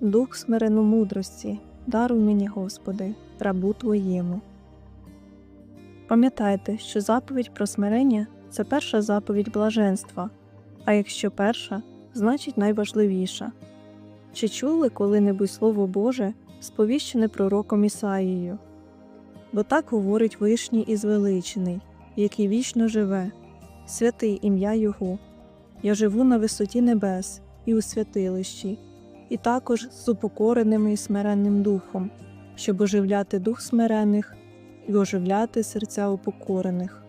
дух смирену мудрості, даруй мені, Господи, рабу Твоєму. Пам'ятайте, що заповідь про смирення це перша заповідь блаженства, а якщо перша, значить найважливіша. Чи чули коли-небудь Слово Боже, сповіщене пророком Ісаїєю? Бо так говорить Вишній і звеличений, який вічно живе, святий ім'я Його. Я живу на висоті небес і у святилищі, і також з упокореним і смиренним духом, щоб оживляти дух смирених і оживляти серця упокорених.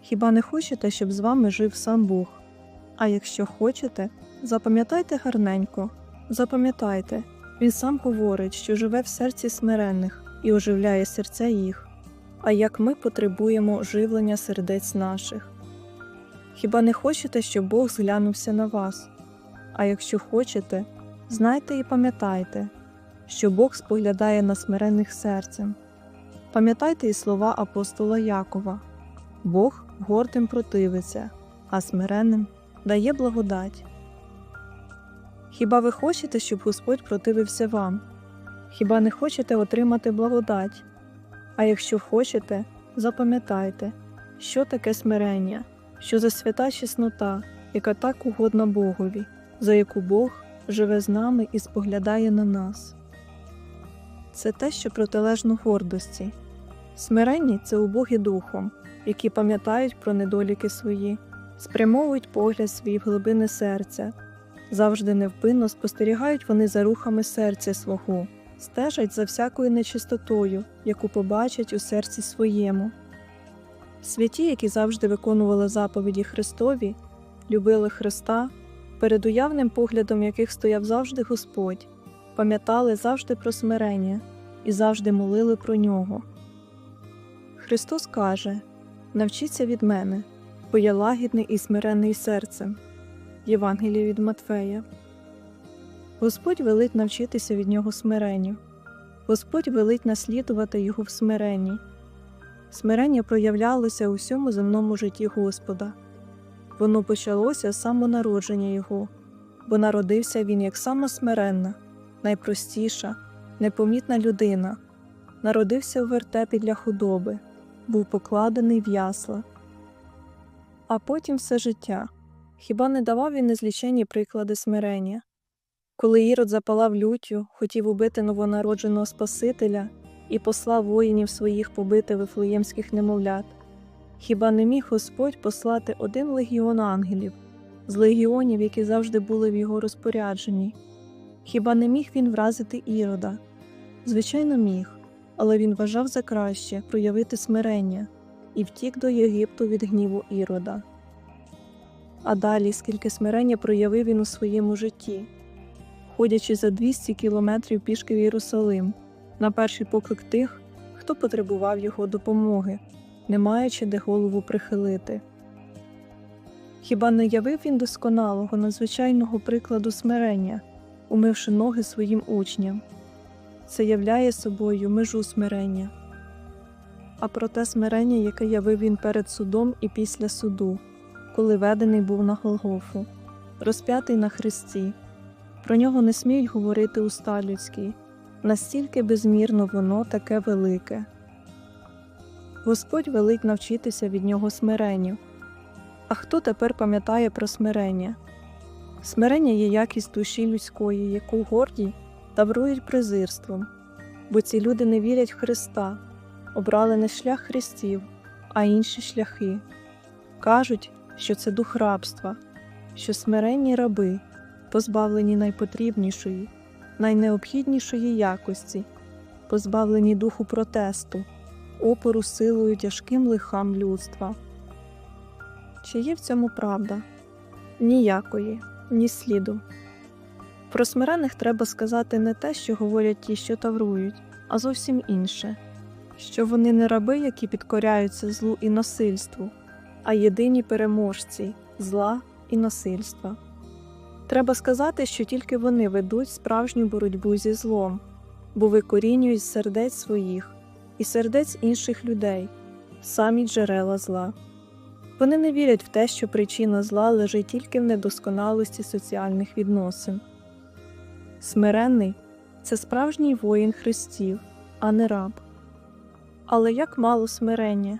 Хіба не хочете, щоб з вами жив сам Бог? А якщо хочете, запам'ятайте гарненько, запам'ятайте, Він сам говорить, що живе в серці смиренних і оживляє серця їх, а як ми потребуємо оживлення сердець наших. Хіба не хочете, щоб Бог зглянувся на вас? А якщо хочете, знайте і пам'ятайте, що Бог споглядає на смиренних серцем. Пам'ятайте і слова апостола Якова Бог гордим противиться, а смиренним дає благодать. Хіба ви хочете, щоб Господь противився вам? Хіба не хочете отримати благодать? А якщо хочете, запам'ятайте, що таке смирення, що за свята чеснота, яка так угодна Богові, за яку Бог живе з нами і споглядає на нас. Це те, що протилежно гордості. Смиренні це убогі духом, які пам'ятають про недоліки свої, спрямовують погляд свій в глибини серця, завжди невпинно спостерігають вони за рухами серця свого, стежать за всякою нечистотою, яку побачать у серці своєму. Святі, які завжди виконували заповіді Христові, любили Христа, перед уявним поглядом яких стояв завжди Господь, пам'ятали завжди про смирення і завжди молили про нього. Христос каже Навчіться від мене, бо я лагідний і смирений серцем. Євангеліє від Матфея. Господь велить навчитися від нього смиренню. Господь велить наслідувати його в смиренні. Смирення проявлялося у всьому земному житті Господа. Воно почалося з самонародження Його, бо народився він як самосмиренна, найпростіша, непомітна людина, народився у вертепі для худоби, був покладений в ясла. А потім все життя. Хіба не давав він незліченні приклади смирення? Коли Ірод запалав люттю, хотів убити новонародженого Спасителя і послав воїнів своїх побити вифлеємських немовлят. Хіба не міг Господь послати один легіон ангелів з легіонів, які завжди були в його розпорядженні? Хіба не міг він вразити Ірода? Звичайно, міг, але він вважав за краще проявити смирення і втік до Єгипту від гніву Ірода. А далі, скільки смирення проявив він у своєму житті, ходячи за 200 кілометрів пішки в Єрусалим, на перший поклик тих, хто потребував його допомоги, не маючи де голову прихилити. Хіба не явив він досконалого надзвичайного прикладу смирення, умивши ноги своїм учням? Це являє собою межу смирення. А про те смирення, яке явив він перед судом і після суду, коли ведений був на Голгофу, розп'ятий на хресті, про нього не сміють говорити уста людські, настільки безмірно воно таке велике. Господь велить навчитися від нього смиренню. А хто тепер пам'ятає про смирення? Смирення є якість душі людської, яку горді таврують презирством, бо ці люди не вірять в Христа, обрали не шлях Христів, а інші шляхи. Кажуть, що це дух рабства, що смиренні раби, позбавлені найпотрібнішої, найнеобхіднішої якості, позбавлені духу протесту, опору силою тяжким лихам людства. Чи є в цьому правда? Ніякої, ні сліду. Про смирених треба сказати не те, що говорять ті, що таврують, а зовсім інше що вони не раби, які підкоряються злу і насильству, а єдині переможці зла і насильства. Треба сказати, що тільки вони ведуть справжню боротьбу зі злом, бо викорінюють сердець своїх і сердець інших людей, самі джерела зла. Вони не вірять в те, що причина зла лежить тільки в недосконалості соціальних відносин. Смиренний це справжній воїн Христів, а не раб. Але як мало смирення,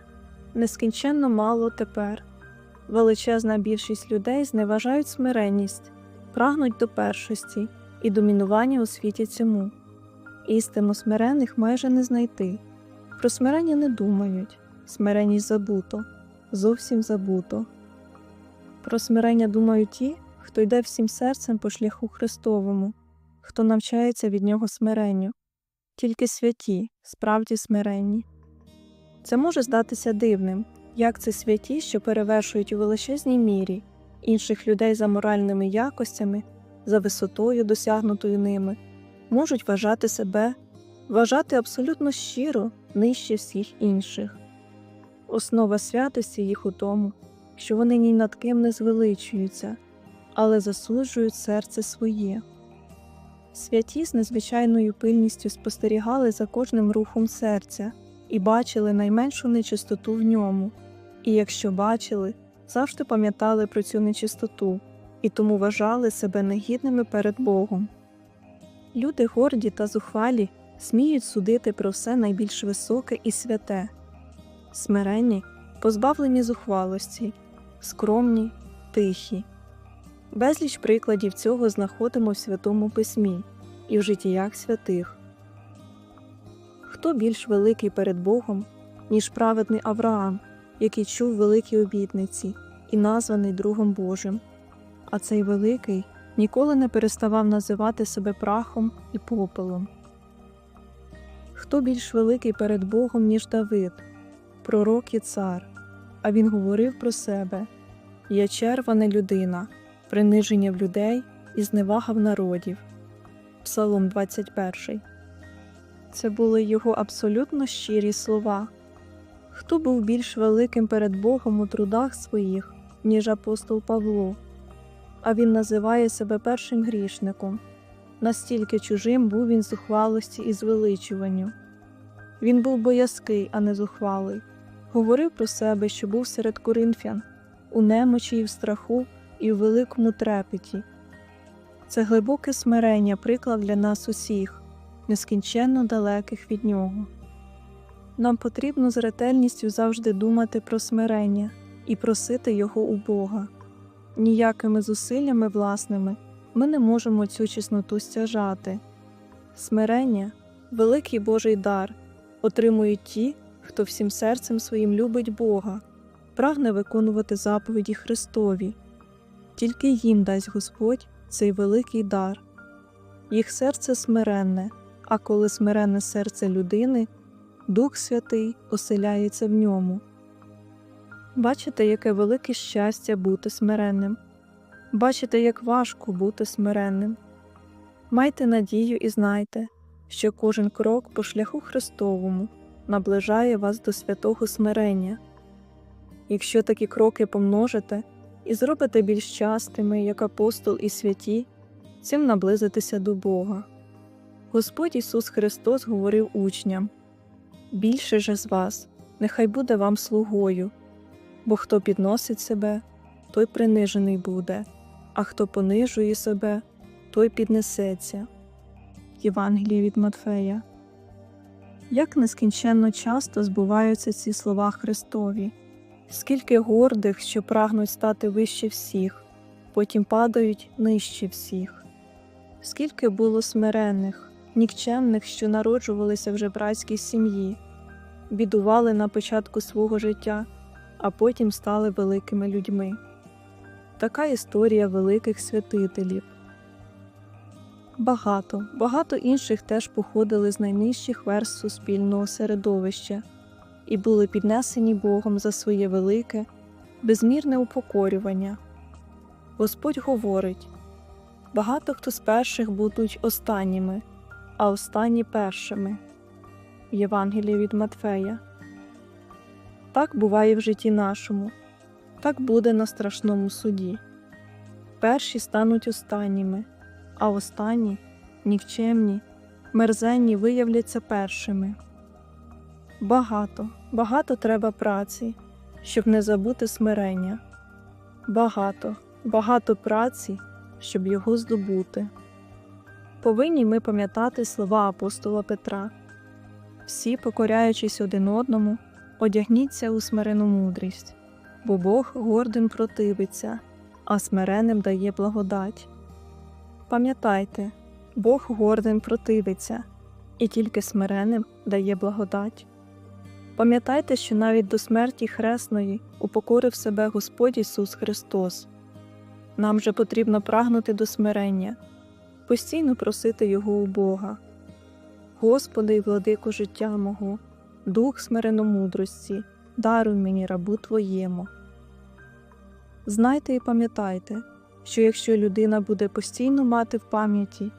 нескінченно мало тепер. Величезна більшість людей зневажають смиренність, прагнуть до першості і домінування у світі цьому. Істину смирених майже не знайти. Про смирення не думають, смиренність забуто, зовсім забуто. Про смирення думають ті, хто йде всім серцем по шляху Христовому, хто навчається від нього смиренню, тільки святі, справді смиренні. Це може здатися дивним, як це святі, що перевершують у величезній мірі інших людей за моральними якостями, за висотою, досягнутою ними, можуть вважати себе, вважати абсолютно щиро нижче всіх інших. Основа святості їх у тому, що вони ні над ким не звеличуються, але засуджують серце своє. Святі з незвичайною пильністю спостерігали за кожним рухом серця і бачили найменшу нечистоту в ньому, і якщо бачили, завжди пам'ятали про цю нечистоту і тому вважали себе негідними перед Богом. Люди горді та зухвалі сміють судити про все найбільш високе і святе, смиренні, позбавлені зухвалості, скромні, тихі. Безліч прикладів цього знаходимо в Святому Письмі і в життіях святих. Хто більш великий перед Богом, ніж праведний Авраам, який чув великі обітниці і названий другом Божим, а цей великий ніколи не переставав називати себе прахом і попелом. Хто більш великий перед Богом, ніж Давид, пророк і цар, а він говорив про себе Я черва не людина, приниження в людей і зневага в народів. Псалом 21. Це були його абсолютно щирі слова. Хто був більш великим перед Богом у трудах своїх, ніж апостол Павло, а він називає себе першим грішником. Настільки чужим був він зухвалості і звеличуванню. Він був боязкий, а не зухвалий. Говорив про себе, що був серед коринфян, у немочі і в страху, і в великому трепеті. Це глибоке смирення, приклад для нас усіх, нескінченно далеких від нього. Нам потрібно з ретельністю завжди думати про смирення і просити його у Бога. Ніякими зусиллями власними ми не можемо цю чесноту стяжати. Смирення великий Божий дар отримують ті, хто всім серцем своїм любить Бога, прагне виконувати заповіді Христові. Тільки їм дасть Господь цей великий дар. Їх серце смиренне, а коли смиренне серце людини, Дух Святий оселяється в ньому. Бачите, яке велике щастя бути смиренним. Бачите, як важко бути смиренним. Майте надію і знайте, що кожен крок по шляху Христовому наближає вас до святого смирення. Якщо такі кроки помножите і зробите більш частими, як апостол і святі, цим наблизитеся до Бога. Господь Ісус Христос говорив учням більше же з вас, нехай буде вам слугою, бо хто підносить себе, той принижений буде, а хто понижує себе, той піднесеться. Євангеліє від Матфея. Як нескінченно часто збуваються ці слова Христові, скільки гордих, що прагнуть стати вище всіх, потім падають нижче всіх, скільки було смиренних, нікчемних, що народжувалися в жебрацькій сім'ї, бідували на початку свого життя, а потім стали великими людьми. Така історія великих святителів. Багато, багато інших теж походили з найнижчих верст суспільного середовища і були піднесені Богом за своє велике, безмірне упокорювання. Господь говорить багато хто з перших будуть останніми, а останні першими. Євангеліє від Матфея. Так буває в житті нашому, так буде на страшному суді. Перші стануть останніми, а останні, нікчемні, мерзенні виявляться першими. Багато, багато треба праці, щоб не забути смирення. Багато, багато праці, щоб його здобути. Повинні ми пам'ятати слова апостола Петра. Всі, покоряючись один одному, одягніться у смирену мудрість, бо Бог гордим противиться, а смиреним дає благодать. Пам'ятайте, Бог гордим противиться, і тільки смиреним дає благодать. Пам'ятайте, що навіть до смерті хресної упокорив себе Господь Ісус Христос. Нам же потрібно прагнути до смирення, постійно просити Його у Бога. Господи і владико життя мого, дух смиреномудрості, даруй мені рабу Твоєму. Знайте і пам'ятайте, що якщо людина буде постійно мати в пам'яті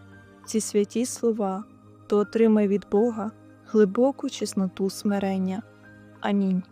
ці святі слова, то отримає від Бога глибоку чесноту смирення. Амінь.